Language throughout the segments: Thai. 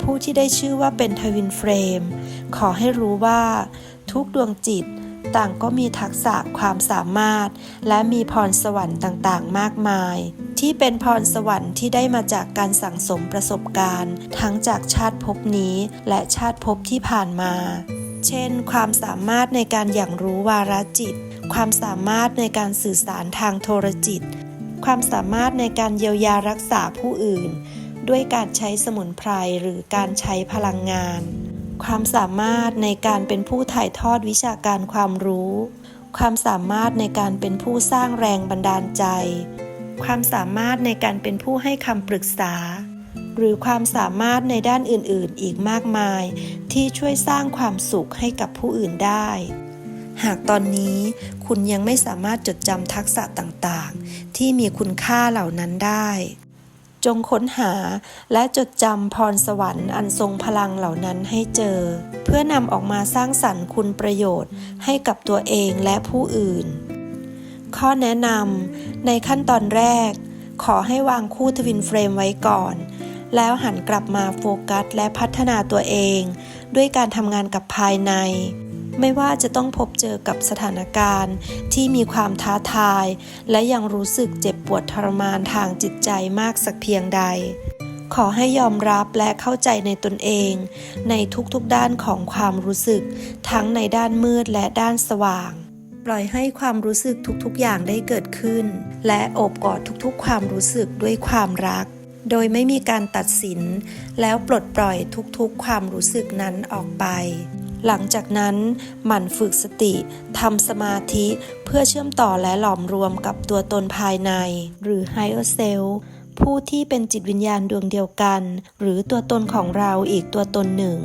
ผู้ที่ได้ชื่อว่าเป็นทวินเฟรม ขอให้รู้ว่า ทุกดวงจิตต่างก็มีทักษะความสามารถ และมีพรสวรรค์ต่างๆ มากมาย ที่เป็นพรสวรรค์ที่ได้มาจากการสั่งสมประสบการณ์ ทั้งจากชาติภพนี้และชาติภพที่ผ่านมา เช่น ความสามารถในการอย่างรู้วาระจิต ความสามารถในการสื่อสารทางโทรจิต ความสามารถในการเยียวยารักษาผู้อื่น ด้วยการใช้สมุนไพรหรือการใช้พลังงาน ความสามารถในการเป็นผู้ถ่ายทอดวิชาการความรู้ ความสามารถในการเป็นผู้สร้างแรงบันดาลใจ ความสามารถในการเป็นผู้ให้คำปรึกษา หรือความสามารถในด้านอื่นๆ อีกมากมาย ที่ช่วยสร้างความสุขให้กับผู้อื่นได้ หากตอนนี้คุณยังไม่สามารถจดจำทักษะต่างๆ ที่มีคุณค่าเหล่านั้นได้ จงค้นหาและจดจำพรสวรรค์อันทรงพลังเหล่านั้นให้เจอ เพื่อนำออกมาสร้างสรรค์คุณประโยชน์ให้กับตัวเองและผู้อื่น ข้อแนะนำในขั้นตอนแรก ขอให้วางคู่ทวินเฟรมไว้ก่อน แล้วหันกลับมาโฟกัสและพัฒนาตัวเอง ด้วยการทำงานกับภายใน ไม่ว่าจะต้องพบเจอกับสถานการณ์ที่มีความท้าทาย และยังรู้สึกเจ็บปวดทรมานทางจิตใจมากสักเพียงใด ขอให้ยอมรับและเข้าใจในตนเอง ในทุกๆด้านของความรู้สึก ทั้งในด้านมืดและด้านสว่าง ปล่อยให้ความรู้สึกทุกๆอย่างได้เกิดขึ้น และโอบกอดทุกๆ ความรู้สึกด้วยความรัก โดยไม่มีการตัดสิน แล้วปลดปล่อยทุกๆ ความรู้สึกนั้นออกไป หลังจากนั้นหมั่นฝึกสติทำสมาธิเพื่อเชื่อมต่อและหลอมรวมกับตัวตนภายใน หรือ Higher Self ผู้ที่เป็นจิตวิญญาณดวงเดียวกัน หรือตัวตนของเราอีกตัวตนหนึ่ง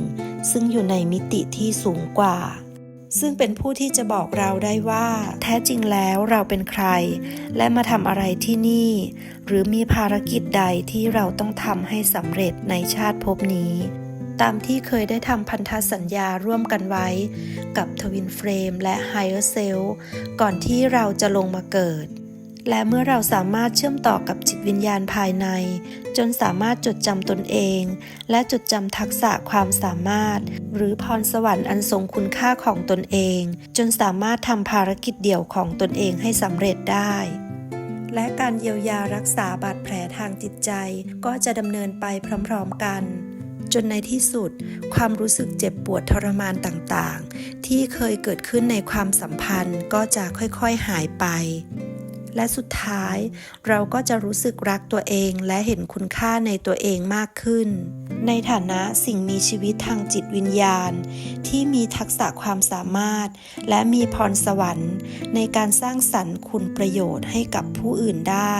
ซึ่งอยู่ในมิติที่สูงกว่า ซึ่งเป็นผู้ที่จะบอกเราได้ว่า แท้จริงแล้วเราเป็นใคร และมาทำอะไรที่นี่ หรือมีภารกิจใดที่เราต้องทำให้สำเร็จในชาติภพนี้ ตามที่เคยได้ทำพันธสัญญาร่วมกันไว้ กับทวินเฟรมและ Higher Self ก่อนที่เราจะลงมาเกิด และเมื่อเราสามารถเชื่อมต่อกับจิตวิญญาณภายใน จนสามารถจดจำตนเอง และจดจำทักษะความสามารถ หรือพรสวรรค์อันทรงคุณค่าของตนเอง จนสามารถทำภารกิจเดี่ยวของตนเองให้สำเร็จได้และการเยียวยารักษาบาดแผลทางจิตใจก็จะดำเนินไปพร้อมๆกัน จนในที่สุด ความรู้สึกเจ็บปวดทรมานต่างๆ ที่เคยเกิดขึ้นในความสัมพันธ์ก็จะค่อยๆหายไป และสุดท้าย เราก็จะรู้สึกรักตัวเองและเห็นคุณค่าในตัวเองมากขึ้น ในฐานะสิ่งมีชีวิตทางจิตวิญญาณ ที่มีทักษะความสามารถ และมีพรสวรรค์ ในการสร้างสรรค์คุณประโยชน์ให้กับผู้อื่นได้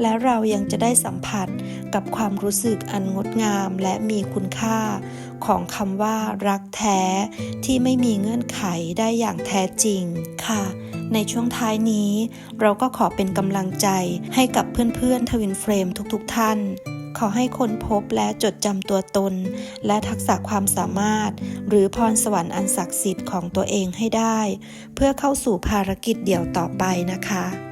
และเรายังจะได้สัมผัสกับความรู้สึกอันงดงามและมีคุณค่า ของคำว่ารักแท้ที่ไม่มีเงื่อนไขได้อย่างแท้จริงค่ะ ในช่วงท้ายนี้ เราก็ขอเป็นกำลังใจให้กับเพื่อนๆทวินเฟรมทุกๆท่านขอให้ค้นพบและจดจำตัวตน และทักษะความสามารถ หรือพรสวรรค์อันศักดิ์สิทธิ์ของตัวเองให้ได้ เพื่อเข้าสู่ภารกิจเดี่ยวต่อไปนะคะ